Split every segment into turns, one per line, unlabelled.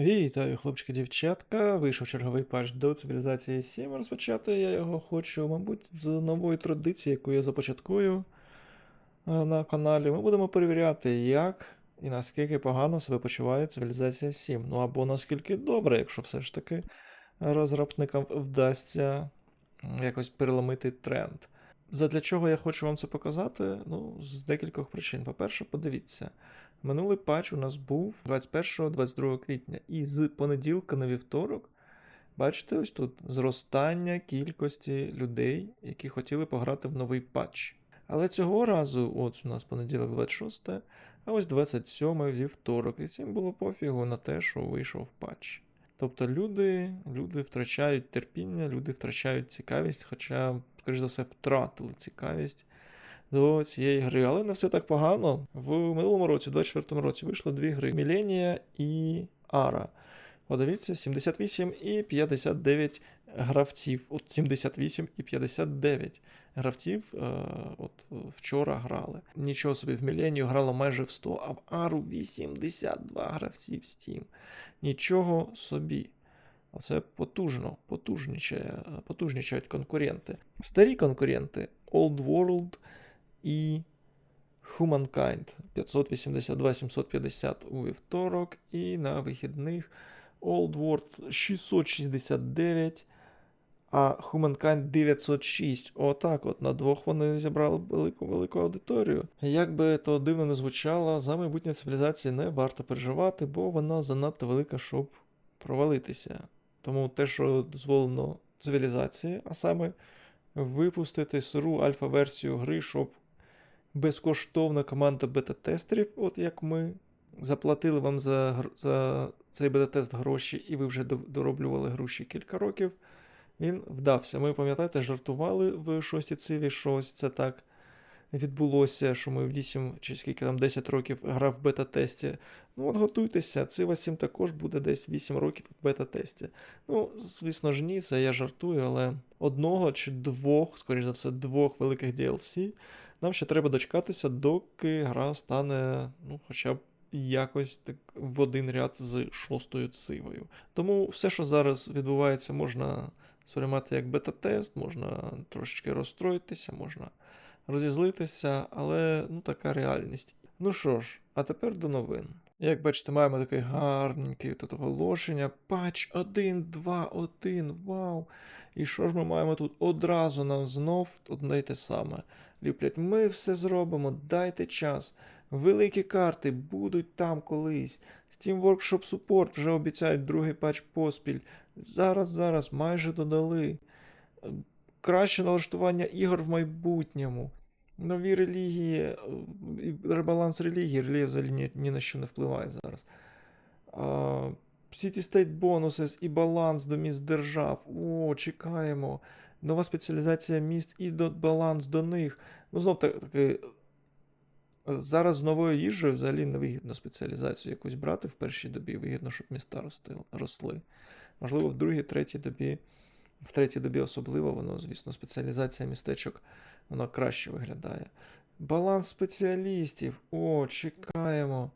Вітаю, хлопчики, дівчатка. Вийшов черговий патч до цивілізації 7. Розпочати я його хочу, мабуть, з нової традиції, яку я започаткую е, на каналі. Ми будемо перевіряти, як і наскільки погано себе почуває цивілізація 7. Ну або наскільки добре, якщо все ж таки розробникам вдасться якось переломити тренд. Задля чого я хочу вам це показати? Ну, з декількох причин. По-перше, подивіться. Минулий патч у нас був 21-22 квітня, і з понеділка на вівторок, бачите, ось тут зростання кількості людей, які хотіли пограти в новий патч. Але цього разу, от у нас понеділок 26, а ось 27 вівторок, і всім було пофігу на те, що вийшов патч. Тобто люди, люди втрачають терпіння, люди втрачають цікавість, хоча, скоріш за все, втратили цікавість до цієї гри. Але не все так погано. В минулому році, у 24-му році, вийшло дві гри: Міленія і Ара. Подивіться, 78 і 59 гравців. От 78 і 59 гравців е, от е, вчора грали. Нічого собі, в Міленію грало майже в 100, а в Ару 82 гравці в Steam. Нічого собі. Оце потужно, потужнічає, потужнічають конкуренти. Старі конкуренти Old World і Humankind 582-750 у вівторок, і на вихідних Old World 669, а Humankind 906. Отак от на двох вони зібрали велику велику аудиторію. Як би то дивно не звучало, за майбутнє цивілізації не варто переживати, бо вона занадто велика, щоб провалитися. Тому те, що дозволено цивілізації, а саме випустити сиру альфа-версію гри, щоб безкоштовна команда бета-тестерів, от як ми, заплатили вам за, за цей бета-тест гроші, і ви вже дороблювали ще кілька років. Він вдався. Ми, пам'ятаєте, жартували в шостій циві, що ось це так відбулося, що ми 8 чи скільки там 10 років грав в бета-тесті. Ну от готуйтеся, Цива 7 також буде десь 8 років в бета-тесті. Ну, звісно ж, ні, це я жартую, але одного чи двох, скоріш за все, двох великих DLC нам ще треба дочекатися, доки гра стане, ну, хоча б якось так в один ряд з шостою цивою. Тому все, що зараз відбувається, можна сприймати як бета-тест, можна трошечки розстроїтися, можна розізлитися, але ну така реальність. Ну що ж, а тепер до новин. Як бачите, маємо такий гарненький тут оголошення. Патч 1.2.1, вау! І що ж ми маємо тут? Одразу нам знов одне й те саме. Ліплять, ми все зробимо, дайте час. Великі карти будуть там колись. Steam Workshop Support вже обіцяють другий патч поспіль. Зараз, зараз, майже додали. Краще налаштування ігор в майбутньому. Нові релігії, е, ребаланс релігії, релігія взагалі ні, ні на що не впливає зараз. А, City State Bonuses і баланс до міст держав. О, чекаємо. Нова спеціалізація міст і до, баланс до них. Ну, знов таки, зараз з новою їжею взагалі невигідно спеціалізацію якусь брати в першій добі. Вигідно, щоб міста росли. Можливо, в другій, третій добі, в третій добі особливо воно, звісно, спеціалізація містечок вона краще виглядає. Баланс спеціалістів. О, чекаємо.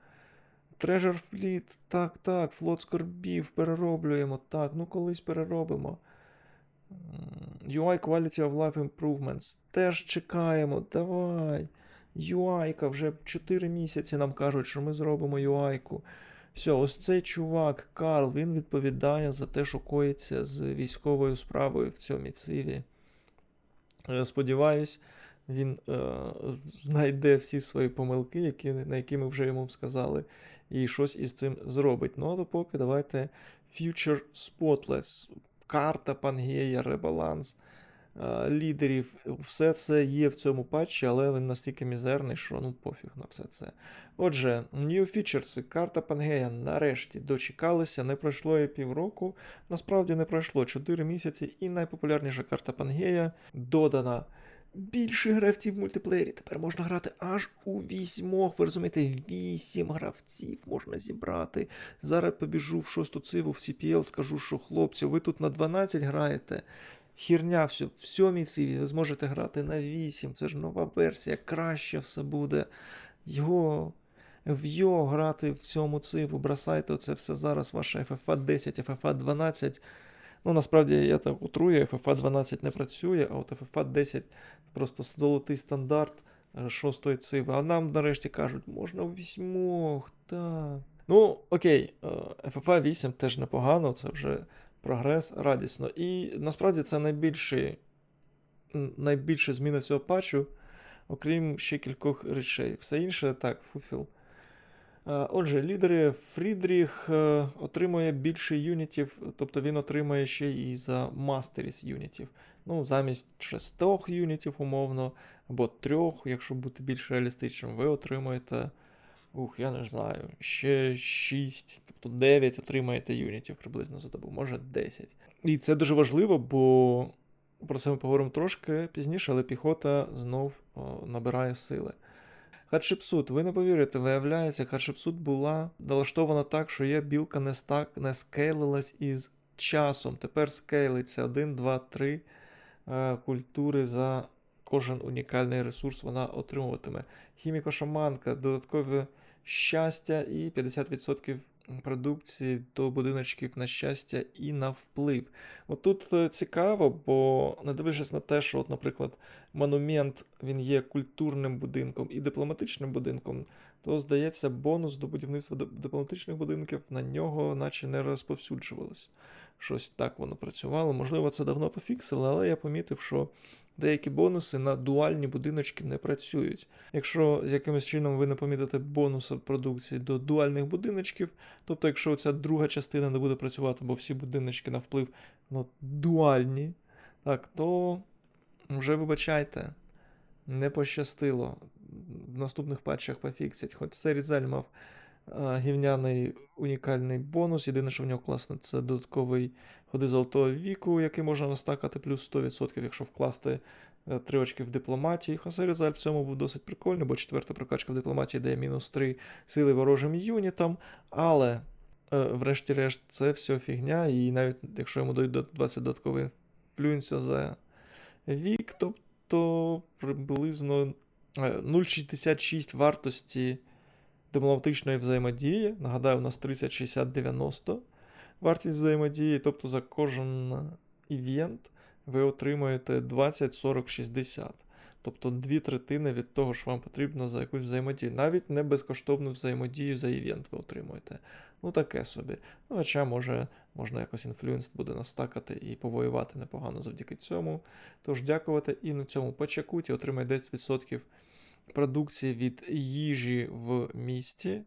Treasure Fleet, так, так, флот скорбів, перероблюємо. Так, ну колись переробимо. UI Quality of Life Improvements. Теж чекаємо. Давай. UI-ка вже 4 місяці нам кажуть, що ми зробимо UI-ку. Все, ось цей чувак, Карл, він відповідає за те, що коїться з військовою справою в цьому циві. Е, Сподіваюсь, він е, знайде всі свої помилки, які, на які ми вже йому сказали, і щось із цим зробить. Ну, а допоки давайте Future Spotless, карта Пангея, ребаланс е, лідерів. Все це є в цьому патчі, але він настільки мізерний, що ну пофіг на все це. Отже, New Features, карта Пангея нарешті дочекалися, не пройшло і півроку. Насправді не пройшло 4 місяці, і найпопулярніша карта Пангея додана. Більше гравців в мультиплеєрі. Тепер можна грати аж у вісьмох. Ви розумієте, вісім гравців можна зібрати. Зараз побіжу в шосту циву в CPL, скажу, що хлопці, ви тут на 12 граєте. Хірня, все, в сьомій циві ви зможете грати на 8. Це ж нова версія, краще все буде. Його. в Йо грати в цьому циву, бросайте оце все зараз, ваше FFA 10, FFA 12. Ну, насправді я так утрую, FFA 12 не працює, а от FFA 10 просто золотий стандарт е, шостої циви. А нам нарешті кажуть, можна вісьмох, так. Ну, окей, е, FFA 8 теж непогано, це вже прогрес, радісно. І насправді це найбільші, найбільші зміни цього патчу, окрім ще кількох речей. Все інше так, фуфіл. Е, Отже, лідери Фрідріх е, отримує більше юнітів, тобто він отримує ще і за мастеріс юнітів. Ну, замість шестох юнітів, умовно, або трьох, якщо бути більш реалістичним, ви отримуєте. Ух, я не знаю, ще 6, тобто 9 отримаєте юнітів приблизно за добу, може 10. І це дуже важливо, бо про це ми поговоримо трошки пізніше, але піхота знов о, набирає сили. Хатшепсут, ви не повірите, виявляється, Хатшепсут була налаштована так, що є білка не, стак, не скейлилась із часом. Тепер скейлиться 1, 2, 3 е, культури за кожен унікальний ресурс вона отримуватиме. Хіміко-шаманка, додаткове щастя і 50% продукції до будиночків на щастя і на вплив. От тут е, цікаво, бо не дивлячись на те, що, от, наприклад, монумент він є культурним будинком і дипломатичним будинком, то, здається, бонус до будівництва дипломатичних будинків на нього наче не розповсюджувалось. Щось так воно працювало. Можливо, це давно пофіксили, але я помітив, що деякі бонуси на дуальні будиночки не працюють. Якщо з якимось чином ви не помітите бонуси продукції до дуальних будиночків, тобто, якщо ця друга частина не буде працювати, бо всі будиночки на вплив ну, дуальні, так, то вже вибачайте, не пощастило. В наступних патчах пофіксять. Хоч цей Різаль мав гівняний унікальний бонус. Єдине, що в нього класно, це додатковий ходи золотого віку, який можна настакати плюс 100%, якщо вкласти е, три очки в дипломатії. Хосе Різаль в цьому був досить прикольний, бо четверта прокачка в дипломатії дає мінус 3 сили ворожим юнітам. Але, е, врешті-решт, це все фігня, і навіть якщо йому дають 20 додаткових інфлюенсів за вік, тобто приблизно е, 0,66 вартості дипломатичної взаємодії. Нагадаю, у нас 30, 60, 90 вартість взаємодії, тобто за кожен івент ви отримуєте 20, 40, 60. Тобто дві третини від того, що вам потрібно за якусь взаємодію. Навіть не безкоштовну взаємодію за івент ви отримуєте. Ну, таке собі. Ну, хоча, може, можна якось інфлюенс буде настакати і повоювати непогано завдяки цьому. Тож дякувати і на цьому почекуті отримає 10% продукції від їжі в місті.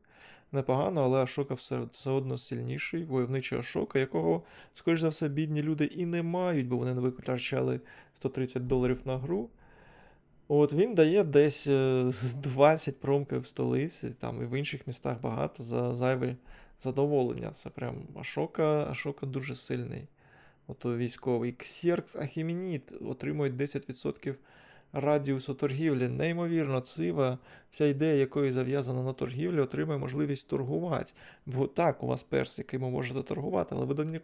Непогано, але Ашока все, все одно сильніший, войовничий Ашока, якого, скоріш за все, бідні люди і не мають, бо вони не витрачали 130 доларів на гру. От він дає десь е, 20 промків в столиці, там і в інших містах багато за зайве задоволення. Це прям Ашока, Ашока дуже сильний. Ото військовий. Ксеркс Ахімініт отримують 10% радіусу торгівлі. Неймовірно, цива, вся ідея якої зав'язана на торгівлі, отримує можливість торгувати. Бо так, у вас перс, який ви можете торгувати, але ви до ні,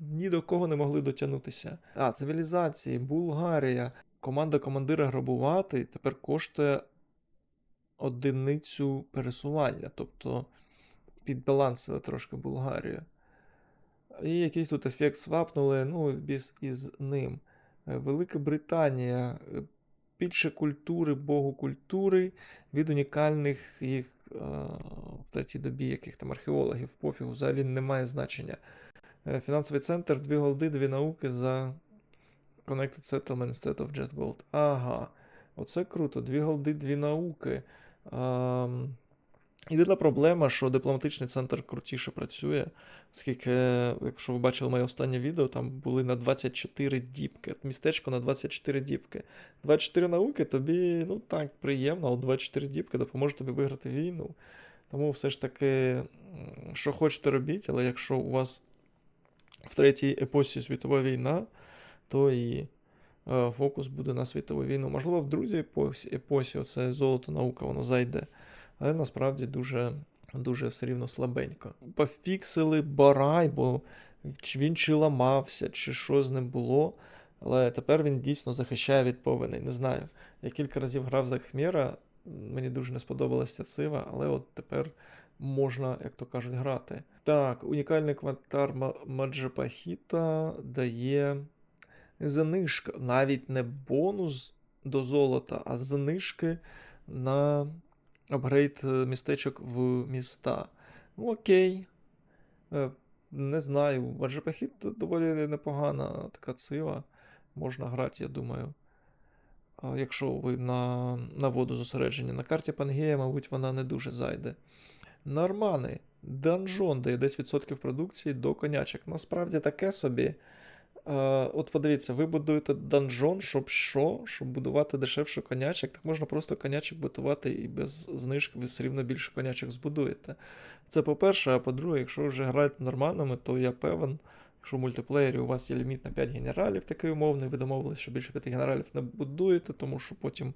ні до кого не могли дотягнутися. А, цивілізації, Булгарія. Команда командира грабувати тепер коштує одиницю пересування, тобто підбалансили трошки Булгарію. І якийсь тут ефект свапнули, ну, біз із ним. Е, Велика Британія. Більше культури, богу культури від унікальних їх е, в третій добі яких там археологів, пофігу, взагалі немає значення. Е, Фінансовий центр, дві голди, дві науки за Connected Settlement instead of Just Gold. Ага, оце круто. Дві голди, дві науки. Ем, Єдина проблема, що дипломатичний центр крутіше працює, оскільки, якщо ви бачили моє останнє відео, там були на 24 діпки. Містечко на 24 діпки. 24 науки тобі, ну так, приємно, але 24 діпки допоможе тобі виграти війну. Тому все ж таки, що хочете робіть, але якщо у вас в третій епосі світова війна, то і е, фокус буде на світову війну. Можливо, в другій епосі, епосі оце золото наука, воно зайде. Але насправді дуже, дуже все рівно слабенько. Пофіксили барай, бо чи він чи ламався, чи що з ним було. Але тепер він дійсно захищає від повеней. Не знаю. Я кілька разів грав за Хмєра, мені дуже не сподобалася цива, але от тепер можна, як то кажуть, грати. Так, унікальний квантар Ма- Маджапахіта дає знижка, навіть не бонус до золота, а знижки на апгрейд е, містечок в міста. Ну, окей. Е, Не знаю. Маджапахіт доволі непогана така цива. Можна грати, я думаю. Якщо ви на, на воду зосереджені. На карті Пангея, мабуть, вона не дуже зайде. Нормани. Данжон дає 10% продукції до конячок. Насправді таке собі. Е, от подивіться, ви будуєте данжон, щоб що? Щоб будувати дешевше конячок. Так можна просто конячок будувати і без знижки ви все рівно більше конячок збудуєте. Це по-перше, а по-друге, якщо вже граєте норманами, то я певен, якщо в мультиплеєрі у вас є ліміт на 5 генералів, такий умовний, ви домовились, що більше 5 генералів не будуєте, тому що потім,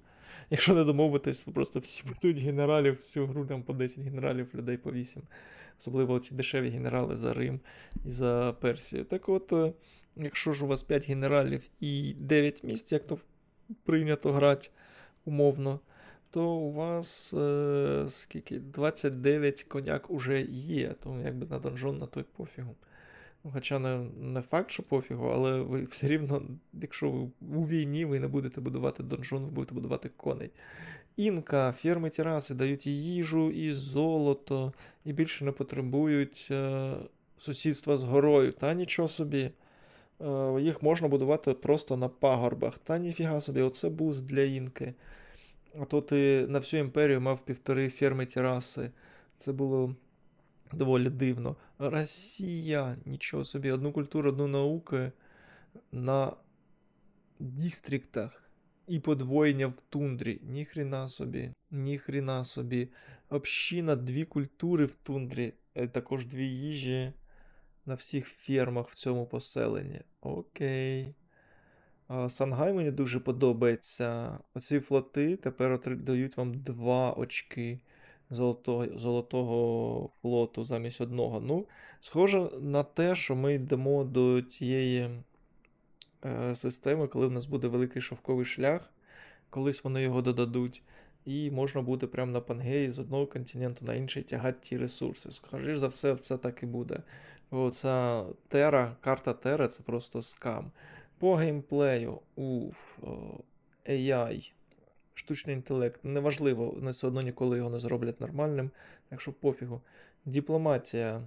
якщо не домовитесь, ви просто всі будують генералів, всю гру там по 10 генералів, людей по 8. Особливо ці дешеві генерали за Рим і за Персію. Так от, е, якщо ж у вас 5 генералів і 9 місць, як то прийнято грати умовно, то у вас е, скільки? 29 коняк уже є. Тому якби на донжон на той пофігу. Хоча не, не факт, що пофігу, але ви все рівно, якщо ви у війні, ви не будете будувати донжон, ви будете будувати коней. Інка, ферми тераси дають їжу, і золото, і більше не потребують е, сусідства з горою. Та нічого собі. Е, їх можна будувати просто на пагорбах. Та ніфіга собі, оце буст для інки. А то ти на всю імперію мав півтори ферми тераси. Це було доволі дивно. Росія, нічого собі, одну культуру, одну науку на дістріктах і подвоєння в тундрі. Ніхріна собі, ніхріна собі. Община, дві культури в тундрі, е, також дві їжі на всіх фермах в цьому поселенні. Окей. Сангай мені дуже подобається. Оці флоти тепер дають вам 2 очки золотого, золотого флоту замість одного. Ну, схоже на те, що ми йдемо до тієї е, системи, коли в нас буде великий шовковий шлях, колись вони його додадуть, і можна буде прямо на Пангеї з одного континенту на інший тягати ті ресурси. Скоріш за все, це так і буде. Оця Тера, карта Тера це просто скам. По геймплею, уф, о, AI, штучний інтелект, неважливо, вони все одно ніколи його не зроблять нормальним, так що пофігу. Дипломатія.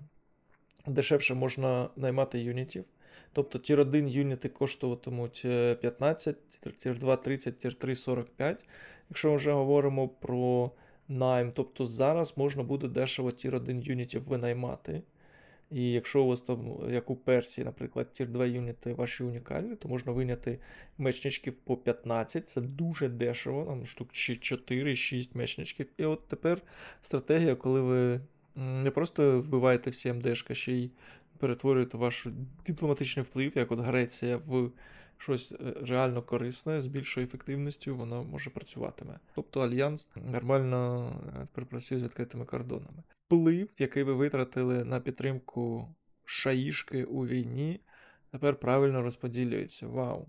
Дешевше можна наймати юнітів. Тобто тір 1 юніти коштуватимуть е, 15, тір 2 30, тір 3 45. Якщо ми вже говоримо про найм, тобто зараз можна буде дешево тір 1 юнітів винаймати. І якщо у вас там, як у Персії, наприклад, тір 2 юніти ваші унікальні, то можна виняти мечничків по 15. Це дуже дешево, там штук 4-6 мечничків. І от тепер стратегія, коли ви не просто вбиваєте всі МДшка, ще й перетворюєте ваш дипломатичний вплив, як от Греція, в щось е, реально корисне, з більшою ефективністю, воно може працюватиме. Тобто альянс нормально е, тепер працює з відкритими кордонами. Вплив, який ви витратили на підтримку шаїшки у війні, тепер правильно розподілюється. Вау!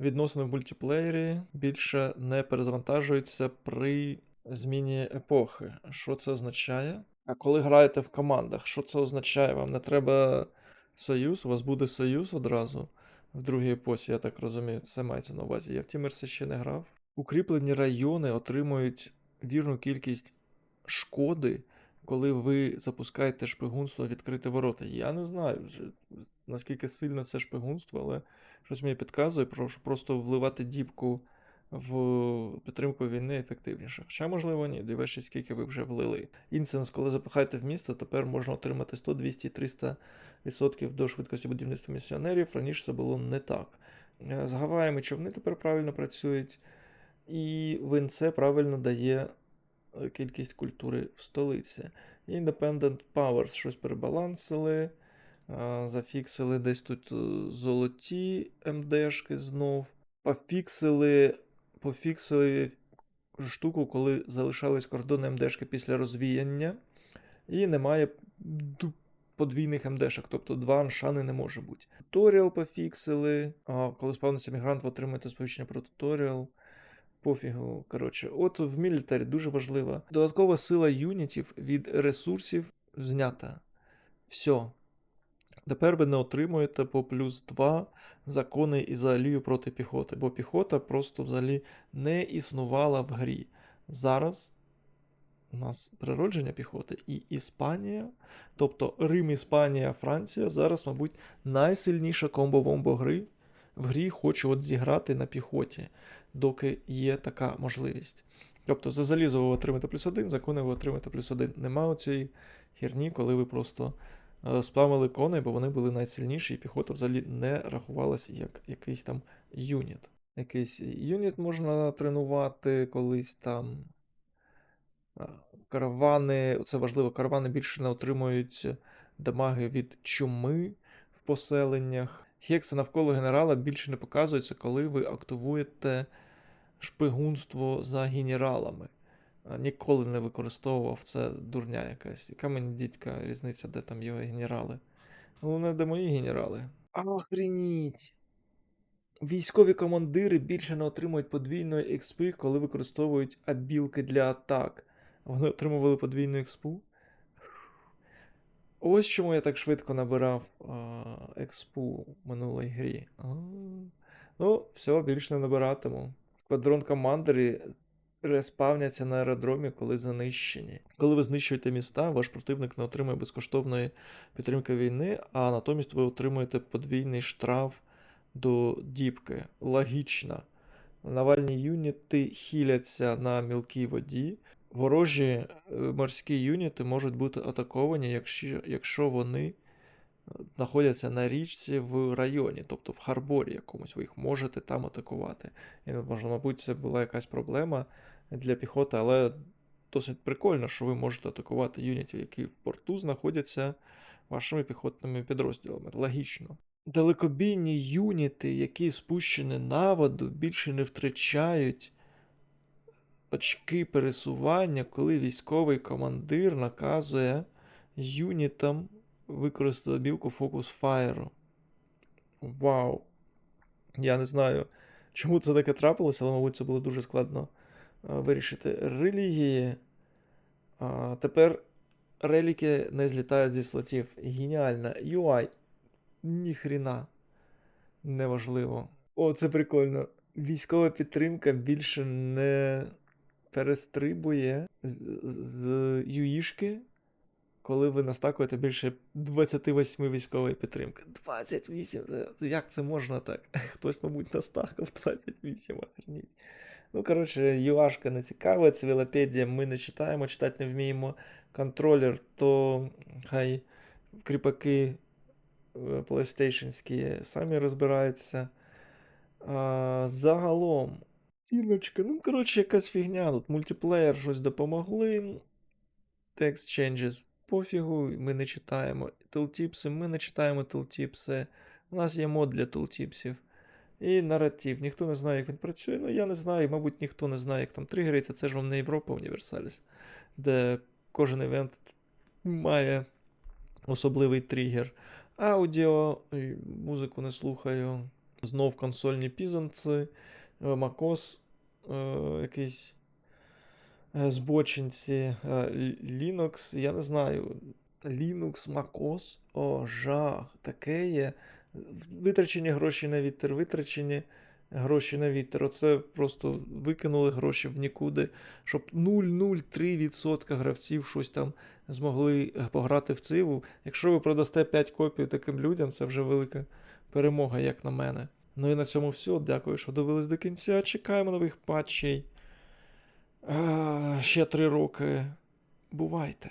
Відносини в мультиплеєрі більше не перезавантажуються при зміні епохи. Що це означає? А коли граєте в командах, що це означає? Вам не треба союз, у вас буде союз одразу в другій епосі, я так розумію, це мається на увазі. Я в Тімерсі ще не грав. Укріплені райони отримують вірну кількість шкоди, коли ви запускаєте шпигунство відкрити ворота. Я не знаю, наскільки сильно це шпигунство, але щось мені підказує, прошу просто вливати діпку в підтримку війни ефективніше. Хоча, можливо, ні, дивишся, скільки ви вже влили. Інсенс, коли запихаєте в місто, тепер можна отримати 100, 200, 300 відсотків до швидкості будівництва місіонерів. Раніше це було не так. Е, З Гаваями човни тепер правильно працюють, і винце правильно дає е, кількість культури в столиці. Independent Powers щось перебалансили. Зафіксили десь тут е, золоті МДшки знов. Пофіксили, пофіксили штуку, коли залишались кордони МДшки після розвіяння. І немає подвійних МДшок, тобто два аншани не може бути. Туторіал пофіксили. Коли спавниться мігрант, ви отримуєте сповіщення про туторіал. Пофігу, коротше. От в мілітарі дуже важливо. Додаткова сила юнітів від ресурсів знята. Все. Тепер ви не отримуєте по плюс 2 закони ізоалію проти піхоти, бо піхота просто взагалі не існувала в грі. Зараз у нас природження піхоти і Іспанія, тобто Рим, Іспанія, Франція зараз, мабуть, найсильніша комбо-вомбо гри. В грі хочу от зіграти на піхоті, доки є така можливість. Тобто за залізо ви отримаєте плюс 1, за кони ви отримаєте плюс 1. Нема оцієї херні, коли ви просто е, спамили коней, бо вони були найсильніші, і піхота взагалі не рахувалася як якийсь там юніт. Якийсь юніт можна тренувати колись там. Каравани, це важливо, каравани більше не отримують дамаги від чуми в поселеннях. Хекси навколо генерала більше не показуються, коли ви активуєте шпигунство за генералами. А, Ніколи не використовував це дурня якась. Яка мені дідька різниця, де там його генерали? Головне, де мої генерали. Охреніть! Військові командири більше не отримують подвійної експи, коли використовують абілки для атак. Вони отримували подвійну експу. Ось чому я так швидко набирав а, експу в минулій грі. А, ну, все, більше не набиратиму. Квадрон командери респавняться на аеродромі, коли занищені. Коли ви знищуєте міста, ваш противник не отримує безкоштовної підтримки війни, а натомість ви отримуєте подвійний штраф до діпки. Логічно. Навальні юніти хіляться на мілкій воді. Ворожі е, морські юніти можуть бути атаковані, якщо, якщо вони знаходяться на річці в районі, тобто в харборі якомусь, ви їх можете там атакувати. І, може, мабуть, це була якась проблема для піхоти, але досить прикольно, що ви можете атакувати юнітів, які в порту знаходяться вашими піхотними підрозділами. Логічно. Далекобійні юніти, які спущені на воду, більше не втрачають очки пересування, коли військовий командир наказує юнітам використати білку фокус фаєру. Вау. Я не знаю, чому це таке трапилося, але, мабуть, це було дуже складно вирішити. Релігії. А, тепер реліки не злітають зі слотів. Геніально. UI. Ніхрена. Неважливо. О, це прикольно. Військова підтримка більше не перестрибує з, з юїшки, коли ви настакуєте більше 28 військової підтримки. 28? Як це можна так? Хтось, мабуть, настакав 28, охреніть. Ну, коротше, юашка не цікава, цивілопедія ми не читаємо, читати не вміємо. Контролер, то хай кріпаки е, PlayStationські самі розбираються. А, загалом. Фіночка, ну, коротше, якась фігня. Тут мультиплеєр щось допомогли. Text changes пофігу, ми не читаємо. Tooltips, ми не читаємо tooltips. У нас є мод для tooltipsів. І наратив. Ніхто не знає, як він працює. Ну, я не знаю, мабуть, ніхто не знає, як там тригериться. Це ж вам не Європа Універсаліс, де кожен івент має особливий тригер. Аудіо, музику не слухаю. Знов консольні пізанці, Макос, е, якийсь збочинці, е, Linux, я не знаю. Linux, MacOS, о, жах, таке є. Витрачені гроші на вітер, витрачені гроші на вітер. Оце просто викинули гроші в нікуди, щоб 0,03% гравців щось там змогли е, пограти в циву. Якщо ви продасте 5 копій таким людям, це вже велика перемога, як на мене. Ну і на цьому все. Дякую, що дивились до кінця. Чекаємо нових патчей. А, ще три роки. Бувайте.